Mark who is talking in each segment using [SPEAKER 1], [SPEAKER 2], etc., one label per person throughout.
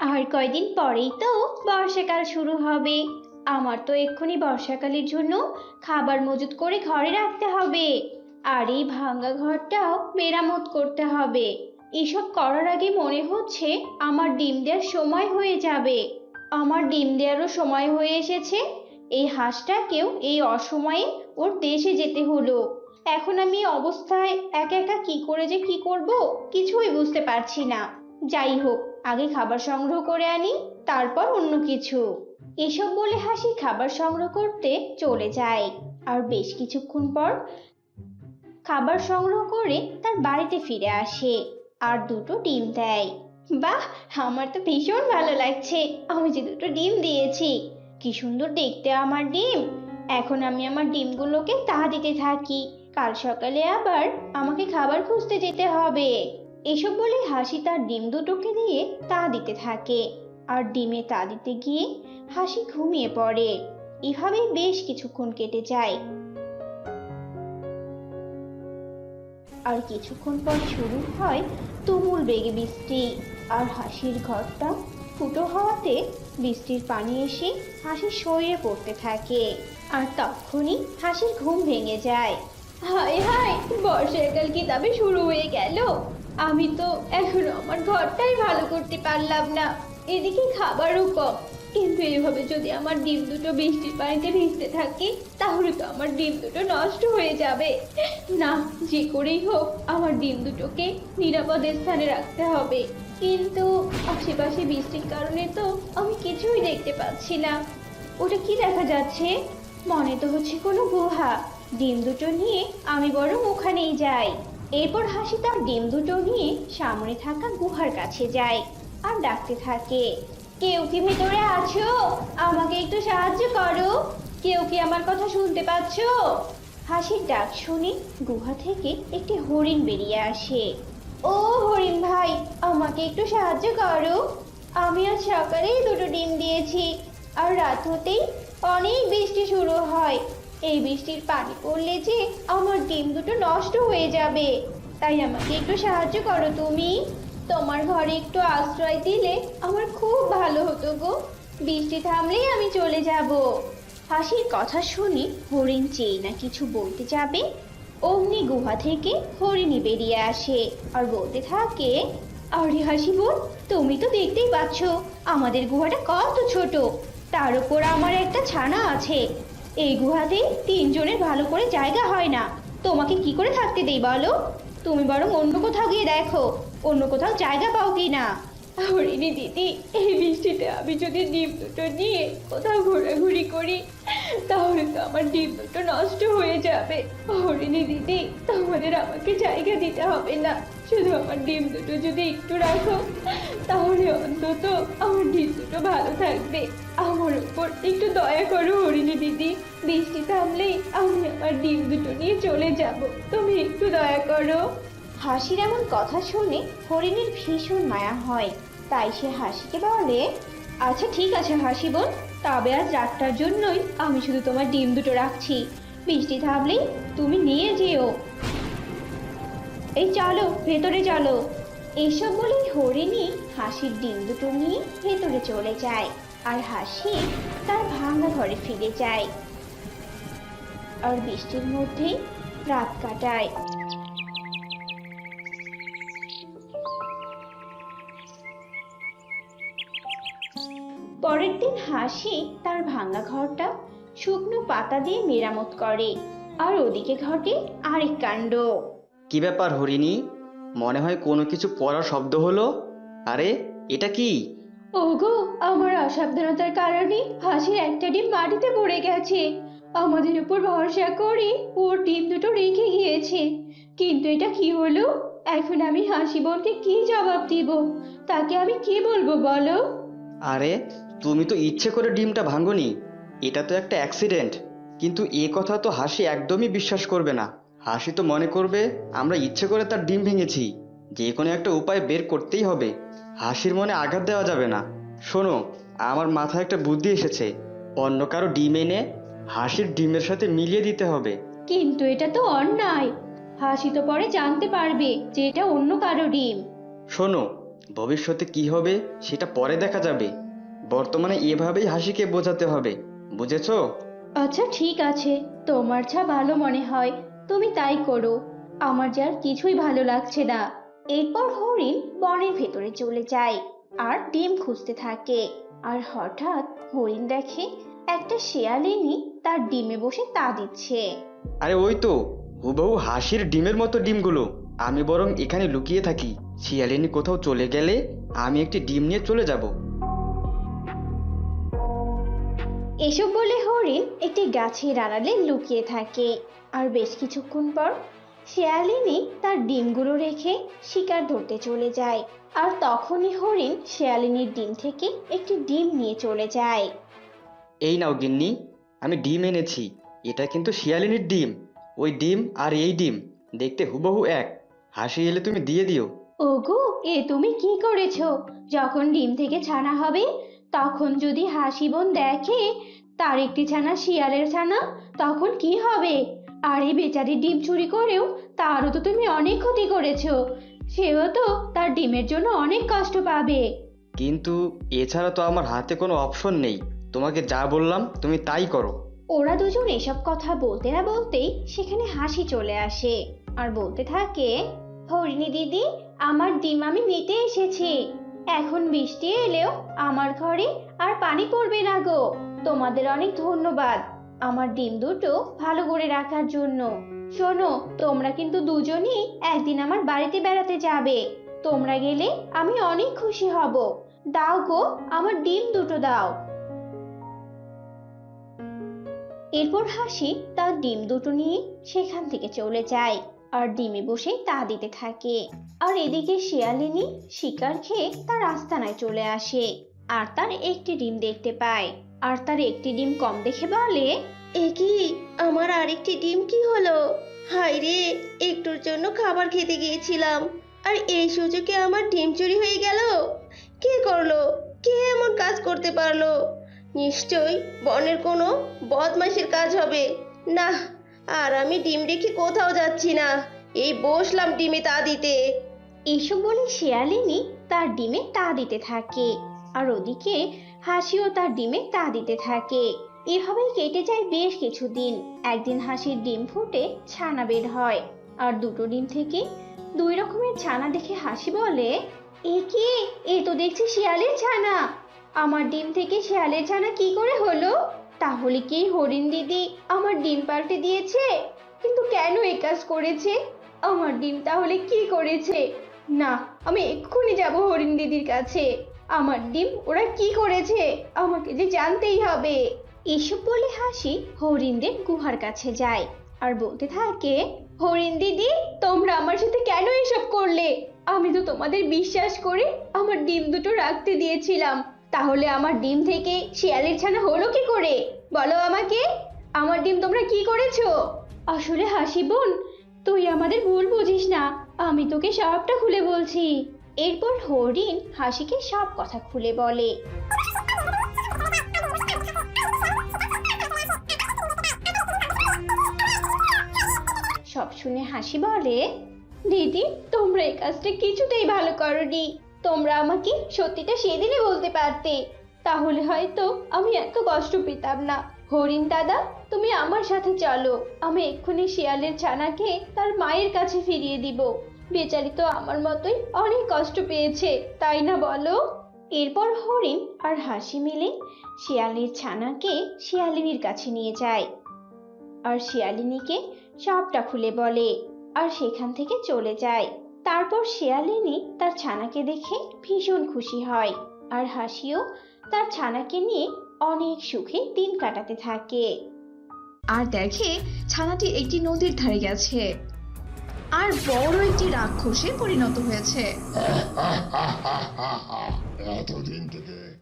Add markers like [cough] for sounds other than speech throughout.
[SPEAKER 1] আর কয়দিন পরেই তো বর্ষাকাল শুরু হবে। আমার তো এক্ষুনি বর্ষাকালের জন্য খাবার মজুত করে ঘরে রাখতে হবে। আর এই ভাঙা ঘরটাও মেরামত করতে হবে। এসব করার আগে মনে হচ্ছে আমার ডিম দেওয়ার সময় হয়ে যাবে। আমার ডিম দেওয়ারও সময় হয়ে এসেছে। এই হাঁসটাকেও এই অসময়ে ওর দেশে যেতে হলো। এখন আমি অবস্থায় একা একা কি করে যে কি করব কিছুই বুঝতে পারছি না। যাই হোক, আগে খাবার সংগ্রহ করে আনি, তারপর অন্য কিছু। এসব বলে হাসি খাবার সংগ্রহ করতে চলে যায়। আর বেশ কিছুক্ষণ পর খাবার সংগ্রহ করে তার বাড়িতে ফিরে আসে আর দুটো ডিম দেয়। বাহ, আমার তো ভীষণ ভালো লাগছে। আমি যে দুটো ডিম দিয়েছি, কি সুন্দর দেখতে আমার ডিম। এখন আমি আমার ডিমগুলোকে তা দিতে থাকি। কাল সকালে আবার আমাকে খাবার খুঁজতে যেতে হবে। এসব বলে হাসি তার ডিম দুটোকে দিয়ে তা দিতে থাকে। আর ডিমে তা দিতে গিয়ে হাসি ঘুমিয়ে পড়ে। এভাবেই বেশ কিছুক্ষণ কেটে যায়। আর কিছুক্ষণ পর শুরু হয় তুমুল বেগে বৃষ্টি। আর হাসির ঘরটা ফুটো হওয়াতে বৃষ্টির পানি এসে হাসির শরীরে পড়তে থাকে। আর তখনই হাসির ঘুম ভেঙে যায়। হায় হায় বর্ষাকাল কি তবে শুরু হয়ে গেল? আমি তো এখনও আমার ঘরটাই ভালো করতে পারলাম না। এদিকে খাবারও কম। কিন্তু এভাবে যদি আমার ডিম দুটো বৃষ্টির পানিতে ভিজতে থাকে, তাহলে তো আমার ডিম দুটো নষ্ট হয়ে যাবে। না, যে করেই হোক, আমার ডিম দুটোকে নিরাপদ স্থানে রাখতে হবে। কিন্তু আশেপাশে বৃষ্টির কারণে তো আমি কিছুই দেখতে পাচ্ছি না। ওটা কি দেখা যাচ্ছে? মনে তো হচ্ছে কোনো গুহা। ডিম দুটো নিয়ে আমি বরং ওখানেই যাই। এরপর হাসি তার ডিম দুটো নিয়ে সামনে থাকা গুহার কাছে যায় আর ডাকতে থাকে, কেউ কি ভেতরে আছো? আমাকে একটু সাহায্য করো। কেউ কি আমার কথা শুনতে পাচ্ছো? হাসির ডাক শুনে গুহা থেকে একটি হরিণ বেরিয়ে আসে। ও হরিণ ভাই, আমাকে একটু সাহায্য করো। আমি আজ সকালেই দুটো ডিম দিয়েছি, আর রাত হতেই অনেক বৃষ্টি শুরু হয়। এই বৃষ্টির পানি পড়লে যে আমার ডিম দুটো নষ্ট হয়ে যাবে। তাই আমাকে একটু সাহায্য করো তুমি। তোমার ঘরে একটু আশ্রয় দিলে আমার খুব ভালো হতো গো। বৃষ্টি থামলেই আমি চলে যাব। হাসির কথা শুনে হরিণ চেয়ে না কিছু বলতে যাবে, অমনি গুহা থেকে হরিণী বেরিয়ে আসে আর বলতে থাকে, আরে হাসি বোন তুমি তো দেখতেই পাচ্ছ, আমাদের গুহাটা কত ছোট। তার উপর আমার একটা ছানা আছে। এই গুহাতে তিনজনের ভালো করে জায়গা হয় না। তোমাকে কি করে থাকতে দেই বলো? তুমি বরং অন্য কোথাও গিয়ে দেখো। অন্য কোথাও জায়গা পাও কি না হরিণী দিদি। এই বৃষ্টিতে আমি যদি ডিম দুটো নিয়ে কোথাও ঘোরাঘুরি করি, তাহলে তো আমার ডিম দুটো নষ্ট হয়ে যাবে। হরিণী দিদি, তোমাদের আমাকে জায়গা দিতে হবে না। শুধু আমার ডিম দুটো যদি একটু রাখো, তাহলে অন্তত আমার ডিম দুটো ভালো থাকবে। আমার উপর একটু দয়া করো হরিণী দিদি। বৃষ্টি থামলেই আমি আমার ডিম দুটো নিয়ে চলে যাব। তুমি একটু দয়া করো। হাসির এমন কথা শুনে হরিণীর ভীষণ মায়া হয়। তাই সে হাসিকে বলে আচ্ছা ঠিক আছে হাসি বোন, তবে আজ রাতটার জন্যই আমি শুধু তোমার ডিম দুটো রাখছি। বৃষ্টি থামলেই তুমি নিয়ে যেও। এই চলো, ভেতরে চলো। এইসব বলে হরিণী হাসির ডিম দুটো নিয়ে ভেতরে চলে যায় আর হাসি তার ভাঙা ঘরে ফিরে যায়। আর বৃষ্টির মধ্যেই রাত কাটায়। পরের দিন হাসি তার ভাঙা ঘরটা শুকনো পাতা দিয়ে মেরামত করে। আর ওদিকে ঘটে আরেক কাণ্ড।
[SPEAKER 2] কি ব্যাপার হরিণী? মনে হয় কোনো কিছু পড়ার শব্দ হলো। আরে এটা কি?
[SPEAKER 1] ওগো আমার অসাবধানতার কারণে হাসির একটা ডিম মাটিতে পড়ে গেছে। আমাদের উপর ভরসা করে ওর ডিম দুটো রেখে গিয়েছে। কিন্তু এটা কি হলো? এখন আমি হাসি বোনকে কি জবাব দিব? তাকে আমি কি বলব বলো?
[SPEAKER 2] আরে তুমি তো ইচ্ছে করে ডিমটা ভাঙনি। এটা তো একটা অ্যাক্সিডেন্ট কিন্তু এ কথা তো হাসি একদমই বিশ্বাস করবে না। হাসি তো মনে করবে আমরা ইচ্ছে করে তার ডিম ভেঙেছি। যে কোনো একটা উপায় বের করতেই হবে। হাসির মনে আঘাত দেওয়া যাবে না। শোনো আমার মাথায় একটা বুদ্ধি এসেছে। অন্য কারও ডিম এনে হাসির ডিমের সাথে মিলিয়ে দিতে হবে।
[SPEAKER 1] কিন্তু এটা তো অন্যায়। হাসি তো পরে জানতে পারবে যে এটা অন্য কারও ডিম।
[SPEAKER 2] শোনো ভবিষ্যতে কি হবে সেটা পরে দেখা যাবে। বর্তমানে এভাবেই হাসিকে বোঝাতে হবে বুঝেছ?
[SPEAKER 1] আচ্ছা ঠিক আছে। তোমার যা ভালো মনে হয় তুমি তাই করো। আমার যার কিছুই ভালো লাগছে না। এরপর হরিণ বনের ভেতরে চলে যায় আর ডিম খুঁজতে থাকে। আর হঠাৎ হরিণ দেখে একটা শেয়ালিনী তার ডিমে বসে তা দিচ্ছে।
[SPEAKER 2] আরে ওই তো হুবহু হাসির ডিমের মতো ডিমগুলো। আমি বরং এখানে লুকিয়ে থাকি। শিয়ালিনী কোথাও চলে গেলে আমি একটি ডিম নিয়ে চলে যাব।
[SPEAKER 1] এসব বলে হরিণ একটি গাছের আড়ালে লুকিয়ে থাকে। আর বেশ কিছুক্ষণ পর শেয়ালিনী তার ডিমগুলো রেখে শিকার ধরতে চলে যায়। আর তখনই হরিণ শেয়ালিনীর ডিম থেকে একটি ডিম নিয়ে চলে যায়।
[SPEAKER 2] এই নাও গিন্নি আমি ডিম এনেছি। এটা কিন্তু শিয়ালিনীর ডিম। ওই ডিম আর এই ডিম দেখতে হুবহু এক। হাসি এলে তুমি দিয়ে দিও।
[SPEAKER 1] ওগো এ তুমি কি করেছ? যখন ডিম থেকে ছানা হবে তখন যদি হাসি বোন দেখে তার একটি ছানা শিয়ালের ছানা তখন কি হবে? আর এই বেচারি ডিম চুরি করেও তারও তো তুমি অনেক ক্ষতি করেছ। সেও তো তার ডিমের জন্য অনেক কষ্ট পাবে।
[SPEAKER 2] কিন্তু এছাড়া তো আমার হাতে কোনো অপশন নেই। তোমাকে যা বললাম তুমি তাই করো।
[SPEAKER 1] ওরা দুজন এসব কথা বলতে না বলতেই সেখানে হাসি চলে আসে। আর বলতে থাকে হরিণী দিদি আমার ডিম আমি নিতে এসেছি। এখন বৃষ্টি এলেও আমার ঘরে আর পানি পড়বে না গো। তোমাদের অনেক ধন্যবাদ আমার ডিম দুটো ভালো করে রাখার জন্য। শোনো, তোমরা কিন্তু দুজনই একদিন আমার বাড়িতে বেড়াতে যাবে। তোমরা গেলে আমি অনেক খুশি হব। দাও গো, আমার ডিম দুটো দাও। এরপর হাসি তার ডিম দুটো নিয়ে সেখান থেকে চলে যায়। আর ডিমে বসে তা দিতে থাকে। আর এদিকে শিয়ালিনী শিকার খেয়ে তার আস্তানায় চলে আসে। আর তার একটি ডিম দেখতে পায়। আর তার একটি ডিম কম দেখে বলে,
[SPEAKER 3] এ কি? আমার আরেকটি ডিম কি হলো? হায় রে, একটুর জন্য খাবার খেতে গিয়েছিলাম। আর এই সুযোগে আমার ডিম চুরি হয়ে গেল। কে করল? কে এমন কাজ করতে পারল? নিশ্চয়ই বনের কোনো বদমাইশের কাজ হবে। না আর আমি ডিম রেখে কোথাও যাচ্ছি না। এই বসলাম ডিমে তা দিতে।
[SPEAKER 1] এসব বলে শিয়ালিনী তার ডিমে তা দিতে থাকে। আর ওদিকে হাসিও তার ডিমে তা দিতে থাকে। এভাবেই কেটে যায় বেশ কিছুদিন। একদিন হাসির ডিম ফুটে ছানা বের হয়। আর দুটো ডিম থেকে দুই রকমের ছানা দেখে হাসি বলে, এ কি? এ তো দেখছি শিয়ালের ছানা। আমার ডিম থেকে শিয়ালের ছানা কি করে হলো? তাহলে কি হরিণ দিদি আমার ডিম পাল্টে দিয়েছে? কিন্তু কেন এই কাজ করেছে? আমার ডিম তাহলে কি করেছে? না, আমি এক্ষুনি যাব হরিণ দিদির কাছে। আমার ডিম ওরা কি করেছে? আমাকে যে জানতেই হবে। এসব বলে হাসি হরিণদের গুহার কাছে যায়। আর বলতে থাকে, হরিণ দিদি, তোমরা আমার সাথে কেন এসব করলে? আমি তো তোমাদের বিশ্বাস করে আমার ডিম দুটো রাখতে দিয়েছিলাম। তাহলে আমার ডিম থেকে শিয়ালের ছানা হলো কি করে? বলো আমাকে। আমার ডিম তোমরা কি করেছ? আসলে হাসি বোন, তুই আমাদের ভুল বুঝিস না। আমি তোকে সবটা খুলে বলছি। এরপর হরিণ হাসিকে সব কথা খুলে বলে। সব শুনে হাসি বলে, দিদি, তোমরা এই কাজটা কিছুতেই ভালো করনি। তোমরা আমাকে সত্যিটা সেদিনই বলতে পারতে। তাহলে হয়তো আমি এত কষ্ট পেতাম না। হরিণ দাদা, তুমি আমার সাথে চলো। আমি এক্ষুনি শিয়ালের ছানাকে তার মায়ের কাছে ফিরিয়ে দিব। বেচারি তো আমার মতোই অনেক কষ্ট পেয়েছে, তাই না বলো? এরপর হরিণ আর হাসি মিলে শিয়ালির ছানাকে শিয়ালিনীর কাছে নিয়ে যায়। আর শিয়ালিনীকে সবটা খুলে বলে, আর সেখান থেকে চলে যায়। তারপর শেয়ালিনী তার ছানাকে দেখে ভীষণ খুশি হয় আর হাসিও তার ছানাকে নিয়ে অনেক সুখে দিন কাটাতে থাকে।
[SPEAKER 4] আর দেখে ছানাটি একটি নদীর ধারে গেছে। আর বড় একটি রাক্ষসে পরিণত হয়েছে। [laughs]
[SPEAKER 5] এতদিন থেকে।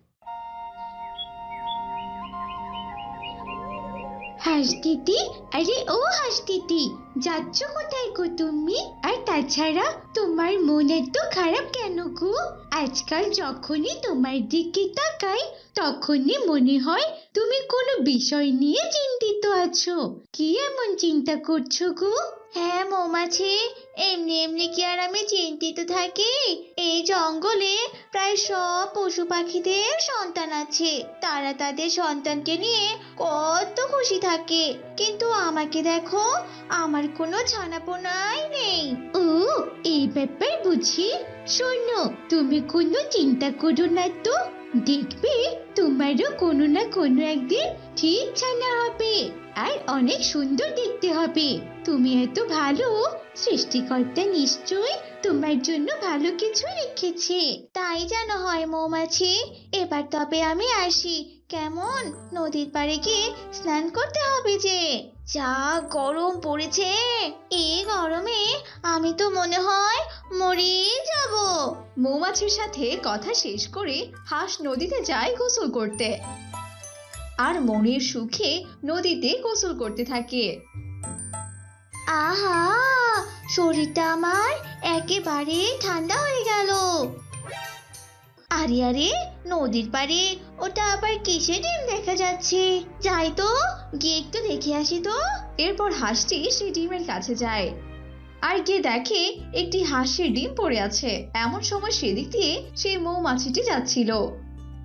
[SPEAKER 6] হাঁস দিদি আরে ও হাঁস দিদি যাচ্ছ কোথায় গো তুমি? আর তাছাড়া তোমার মন এত খারাপ কেন গো? আজকাল যখনই তোমার দিকে তাকাই, তখনই মনে হয় তুমি কোনো বিষয় নিয়ে চিন্তিত আছো। কি এমন চিন্তা করছ গো?
[SPEAKER 7] হ্যাঁ মৌমাছি, এমনি এমনি কি আর আমি চিন্তিত থাকি? এই জঙ্গলে প্রায় সব পশু পাখিদের সন্তান আছে। তারা তাদের সন্তানকে নিয়ে কত খুশি থাকে। কিন্তু আমাকে দেখো, আমার কোনো ছানাপোনাই নেই ও এই ব্যাপার বুঝি। শোনো তুমি কোনো চিন্তা করো না তো। দেখবে তোমারও কোনো না কোনো একদিন ঠিক ছানা হবে। আর অনেক সুন্দর দেখতে হবে। তুমি এত ভালো। সৃষ্টিকর্তা নিশ্চয় তোমার জন্য ভালো কিছু রেখেছে। তাই যেন হয় মৌমাছি। এবার তবে আমি আসি। কেমন? নদীর পাড়ে গিয়ে স্নান করতে হবে যে। যা গরম পড়েছে এই গরমে আমি তো মনে হয় মরে যাব।
[SPEAKER 4] মৌমাছির সাথে কথা শেষ করে হাঁস নদীতে যায় গোসল করতে। আর মনের সুখে নদীতে গোসল করতে থাকে।
[SPEAKER 7] আহা শরীরটা আমার একেবারে ঠান্ডা হয়ে গেল। আরে আরে, নদীর পাড়ে, ওটা আবার কিসের ডিম দেখা যাচ্ছে? যাই তো, গিয়ে একটু দেখে আসি তো।
[SPEAKER 4] এরপর হাঁসটি সেই ডিমের কাছে যায়। আর গিয়ে দেখে একটি হাঁসের ডিম পড়ে আছে। এমন সময় সেদিক দিয়ে সেই মৌমাছিটি যাচ্ছিল।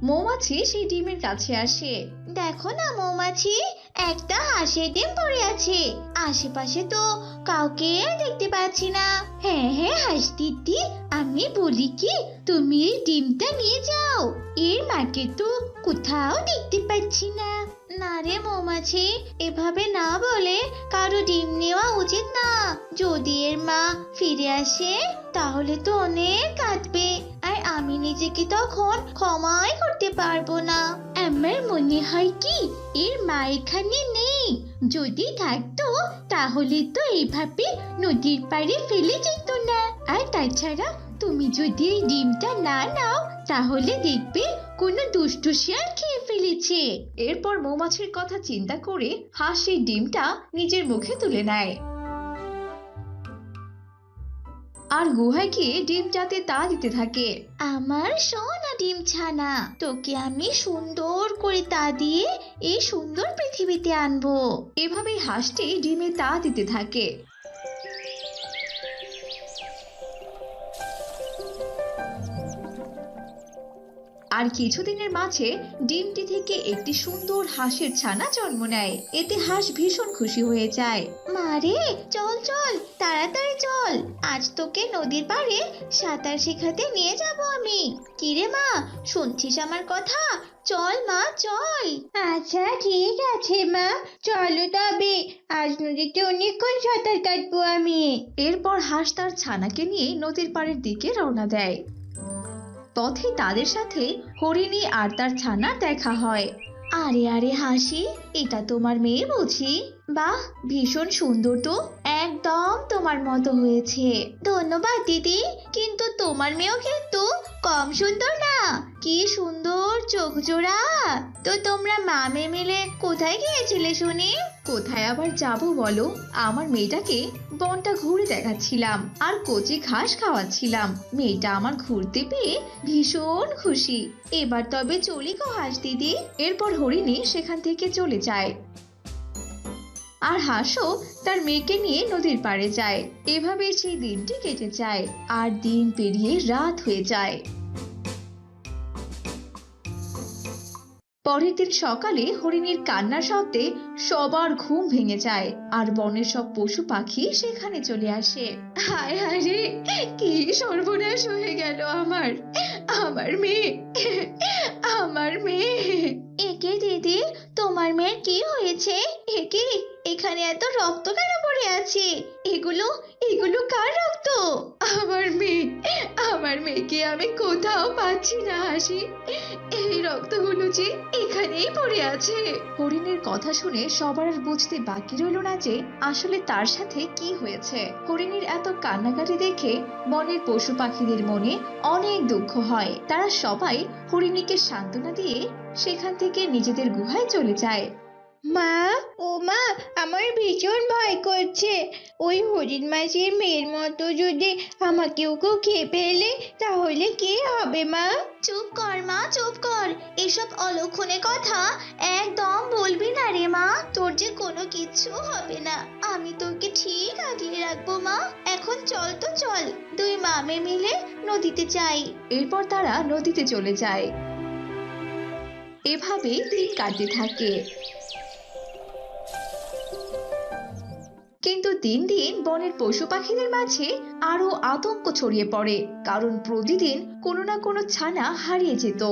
[SPEAKER 4] মৌমাছি সেই ডিমের কাছে আসে।
[SPEAKER 7] দেখো না মৌমাছি একটা হাঁসের ডিম পড়ে আছে। আশেপাশে তো কাউকে দেখতে পাচ্ছি না। হ্যাঁ হ্যাঁ হাঁস দিদি, আমি বলি কি, তুমি এই ডিমটা নিয়ে যাও। এর মাকে তো কোথাও দেখতে পাচ্ছি না। না রে মৌমাছি, এভাবে না বলে কারও ডিম নেওয়া উচিত না। যদি এর মা ফিরে আসে, তাহলে তো অনেক কাঁদবে। আর আমি নিজেকে তখন ক্ষমাই করতে পারব না। আমার মনে হয় কি? এর মা এখানে নেই। যদি থাকতো, তাহলে তো এইভাবে নদীর পাড়ে ফেলে যেত না। আর তাছাড়া, তুমি যদি এই ডিমটা না নাও, তাহলে দেখবে কোনো দুষ্টু শিয়াল খেয়ে ফেলেছে।
[SPEAKER 4] এরপর মৌমাছির কথা চিন্তা করে হাঁস ডিমটা নিজের মুখে তুলে নেয়। আর গুহায় গিয়ে ডিমটাতে তা দিতে থাকে।
[SPEAKER 7] আমার সোনা ডিম ছানা, তোকে আমি সুন্দর করে তা দিয়ে এই সুন্দর পৃথিবীতে আনব।
[SPEAKER 4] এভাবেই হাঁসটি ডিমে তা দিতে থাকে। আর কিছুদিনের মাঝে ডিমটি থেকে একটি সুন্দর হাঁসের ছানা জন্ম নেয়। এতে হাঁস ভীষণ খুশি হয়ে যায়।
[SPEAKER 7] মারে চল চল তাড়াতাড়ি চল। আজ তোকে নদীর পাড়ে সাঁতার শেখাতে নিয়ে যাব আমি। কিরে মা শুনছিস আমার কথা? চল মা চল। আচ্ছা ঠিক আছে মা চলো তবে। আজ নদীতে অনেকক্ষণ সাঁতার কাটবো আমি।
[SPEAKER 4] এরপর হাঁস তার ছানাকে নিয়ে নদীর পাড়ের দিকে রওনা দেয়। পথে তাদের সাথে হরিণী আর তার ছানা দেখা হয়।
[SPEAKER 7] আরে আরে হাসি, এটা তোমার মেয়ে বুঝি বাহ, ভীষণ সুন্দর তো। একদম তোমার মতো হয়েছে। ধন্যবাদ দিদি, কিন্তু তোমার মেয়েও কিন্তু কম সুন্দর না। কি সুন্দর চোখ জোড়া। তো তোমরা মামে মিলে কোথায় গিয়েছিলে শুনি?
[SPEAKER 4] কোথায় আবার যাব বলো? আমার মেয়েটাকে বনটা ঘুরে দেখাচ্ছিলাম আর কচি ঘাস খাওয়াচ্ছিলাম। মেয়েটা আমার ঘুরতে পেয়ে ভীষণ খুশি।
[SPEAKER 7] এবার তবে চলি গো হাস দিদি।
[SPEAKER 4] এরপর হরিণী সেখান থেকে চলে যায়। আর হাঁসও তার মেয়েকে নিয়ে নদীর পাড়ে যায়। এভাবে সেই দিনটি কেটে যায় আর দিন পেরিয়ে রাত হয়ে যায়। পরের দিন সকালে হরিণীর কান্নার শব্দে সবার ঘুম ভেঙে যায় আর বনের সব পশু পাখি সেখানে চলে আসে। হায় হায় রে, কি সর্বনাশ হয়ে গেল আমার। আমার মেয়ে আমার মেয়ে।
[SPEAKER 7] একে দিদি, তোমার মেয়ের কি হয়েছে? একে, এখানে এত রক্ত কেন পড়ে আছে। এগুলো এগুলো কার রক্ত?
[SPEAKER 4] আমার মেয়ে, আমার মেয়েকে আমি কোথাও পাচ্ছি না, হাসি। এই রক্তগুলো যে এখানেই পড়ে আছে। হরিণের কথা শুনে সবার আর বুঝতে বাকি রইল না যে আসলে তার সাথে কি হয়েছে। হরিণীর এত কান্নাকাটি দেখে বনের পশু পাখিদের মনে অনেক দুঃখ হয়। তারা সবাই হরিণীকে সান্ত্বনা দিয়ে সেখান থেকে নিজেদের গুহায় চলে যায়।
[SPEAKER 6] মা ও মা আমার ভীষণ ভয় করছে। ওই হরিণ মাসির মেয়ের মতো যদি আমাকেও কেউ খেয়ে ফেলে তাহলে কি হবে মা?
[SPEAKER 7] চুপ কর মা চুপ কর। এসব অলক্ষণে কথা একদম বলবি না রে মা। তোর যে কোনো কিচ্ছু হবে না। আমি তোকে ঠিক আগলে রাখব মা। এখন চল তো চল দুই মামে মিলে নদীতে যাই।
[SPEAKER 4] এরপর তারা নদীতে চলে যায়। এভাবেই দিন কাটতে থাকে। কিন্তু দিন দিন বনের পশু পাখিদের মাঝে আরও আতঙ্ক ছড়িয়ে পড়ে, কারণ প্রতিদিন কোনো না কোনো ছানা হারিয়ে যেত।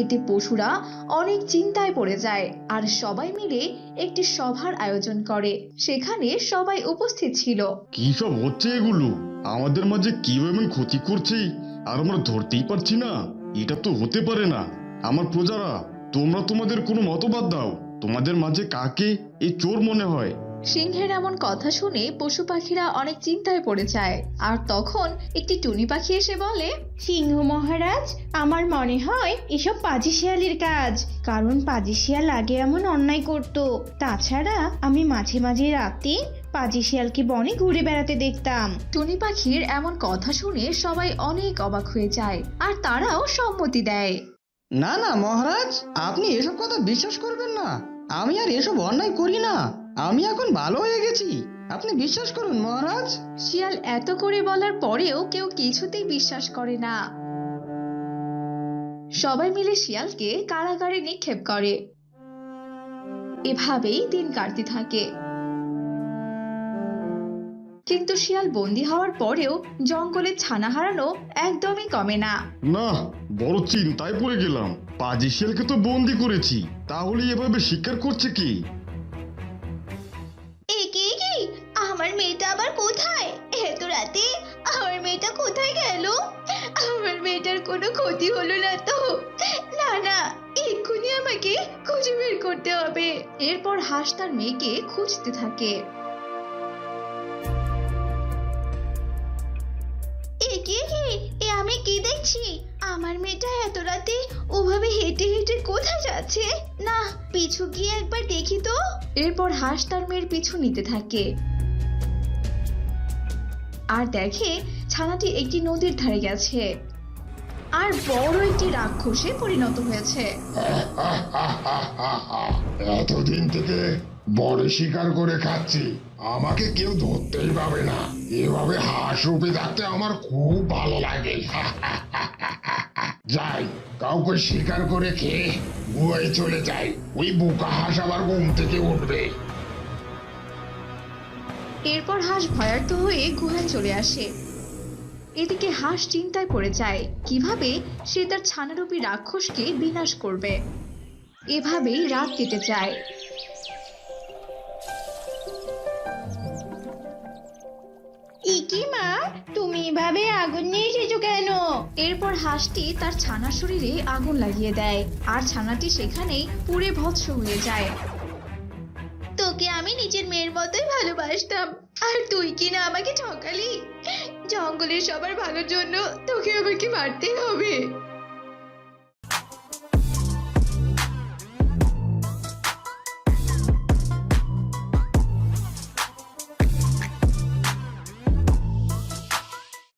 [SPEAKER 4] এতে পশুরা অনেক চিন্তায় পড়ে যায় আর সবাই মিলে একটি সভার আয়োজন করে, সেখানে সবাই উপস্থিত ছিল।
[SPEAKER 5] কি সব হচ্ছে এগুলো? আমাদের মাঝে কেউ এমন ক্ষতি করছে? আর আমরা ধরতেই পারছি না। এটা তো হতে পারে না। আমার প্রজারা, তোমরা তোমাদের কোনো মতবাদ দাও। তোমাদের মাঝে কাকে এই চোর মনে হয়?
[SPEAKER 4] সিংহের এমন কথা শুনে পশু পাখিরা অনেক চিন্তায় পড়ে যায়। আর তখন একটি টুনি পাখি এসে বলে
[SPEAKER 1] সিংহ মহারাজ আমার মনে হয় এসব পাজি শিয়ালের কাজ কারণ পাজি শিয়াল আগে এমন অন্যায় করত। তাছাড়া আমি মাঝে মাঝে রাতে পাজি শিয়ালকে বনে ঘুরে বেড়াতে দেখতাম।
[SPEAKER 4] টুনি পাখির এমন কথা শুনে সবাই অনেক অবাক হয়ে যায় আর তারাও সম্মতি দেয়।
[SPEAKER 2] না না, মহারাজ, আপনি এসব কথা বিশ্বাস করবেন না। আমি আর এসব অন্যায় করি না। আমি এখন ভালো হয়ে গেছি। আপনি বিশ্বাস করুন, মহারাজ।
[SPEAKER 4] শিয়াল এত করে বলার পরেও কেউ কিছুতেই বিশ্বাস করে না। সবাই মিলে শিয়ালকে কারাগারে নিক্ষেপ করে। এভাবেই দিন কাটতে থাকে। কিন্তু শিয়াল বন্দি হওয়ার পরেও জঙ্গলে ছানা হারানো একদমই কমে না।
[SPEAKER 5] না বড় চিন্তায় পড়ে গেলাম। পাজি শিয়ালকে তো বন্দি করেছি তাহলে এভাবে স্বীকার করছে কি?
[SPEAKER 7] এ কি কি? আমার মেয়েটা আবার কোথায়? এত রাতে আমার মেয়েটা কোথায় গেল? আমার মেয়েটার কোনো ক্ষতি হলো না তো? না না এক্ষুনি আমাকে খুঁজে বের করতে হবে।
[SPEAKER 4] এরপর হাঁস তার মেয়েকে খুঁজতে থাকে।
[SPEAKER 7] এ কি কি এ আমি কি দেখছি? আমার মেয়েটা এত রাতে ওভাবে হেঁটে হেঁটে কোথায় যাচ্ছে? না পিছু গিয়ে একবার দেখি তো।
[SPEAKER 4] এরপর হাঁস তার মেয়ের পিছু নিতে থাকে। আর দেখে ছানাটি একটি নদীর ধারে গেছে। আর বড় একটি রাক্ষসে পরিণত হয়েছে। [laughs]
[SPEAKER 5] এতদিন থেকে বড় শিকার করে খাচ্ছি। আমাকে কেউ ধরতেই পাবে না। এভাবে হাঁস রূপে থাকতে আমার খুব ভালো লাগে। যাই, কাউকে শিকার করে খেয়ে গুয়ায় চলে যাই। ওই বোকা হাঁস আবার ঘুম থেকে উঠবে।
[SPEAKER 4] এরপর হাঁস ভয়ার্থ হয়ে গুহায় চলে আসে। এদিকে হাঁস চিন্তায় পড়ে যায়, কীভাবে সে তার ছানারূপী রাক্ষসকে বিনাশ করবে? এভাবেই রাত কেটে যায়।
[SPEAKER 1] ইকি মা তুমি এভাবে আগুন নিয়ে এসেছ কেন?
[SPEAKER 4] এরপর হাঁসটি তার ছানার শরীরে আগুন লাগিয়ে দেয় আর ছানাটি সেখানেই পুড়ে ভৎস হয়ে যায়।
[SPEAKER 7] তোকে আমি নিজের মেয়ের মতোই ভালোবাসতাম আর তুই কি না আমাকে ঠকালি? জঙ্গলের সবার ভালোর জন্য তোকে আমাকে মারতেই হবে।